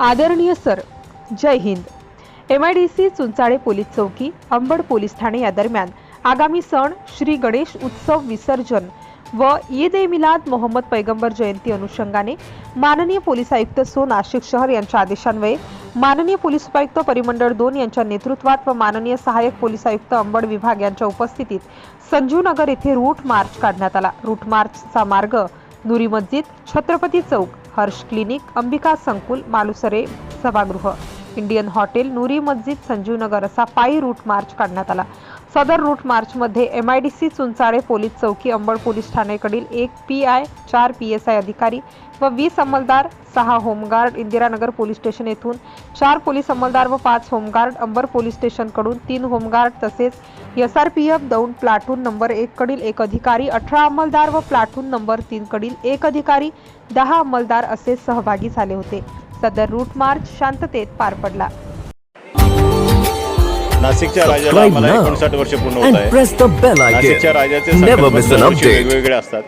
आदरणीय sir Jai Hind. M I D C Chunchale police चौकी Ambad police Thane या दरम्यान आगामी सण श्री गणेश उत्सव विसर्जन व ईद ए मिलाद मोहम्मद पैगंबर जयंती अनुषंगाने माननीय पोलीस आयुक्त सो नाशिक शहर यांच्या आदेशान्वये माननीय पोलीस उपायुक्त परिमंडळ दोन यांच्या नेतृत्वात व माननीय सहाय्यक पोलीस आयुक्त अंबड विभाग यांच्या उपस्थितीत संजूनगर येथे रूट मार्च काढण्यात आला. रूट मार्चचा मार्ग नुरी मस्जिद छत्रपती चौक हर्ष क्लिनिक अंबिका संकुल मालुसरे सभागृह. इंडियन हॉटेल नुरी मस्जिद संजीवनगर असा पायी रूट मार्च काढण्यात आला. सदर रूट मार्चमध्ये M I D C Chunchale police चौकी अंबड पोलीस ठाणेकडील एक पी आय चार पी एस आय अधिकारी व वीस अंमलदार सहा होमगार्ड इंदिरानगर पोलीस स्टेशन येथून चार पोलीस अंमलदार व पाच होमगार्ड अंबर पोलीस स्टेशनकडून तीन होमगार्ड तसेच S R P F Daund platoon number एक कडील एक अधिकारी अठरा अंमलदार व प्लाटून नंबर तीन कडील एक अधिकारी दहा अंमलदार असे सहभागी झाले होते सदर रूट मार्च शांततेत पार पडला नाशिकच्या राजाला आम्हाला now एकोणसाठ वर्ष पूर्ण होत आहे नाशिकच्या. राजाचे. वेगवेगळे असतात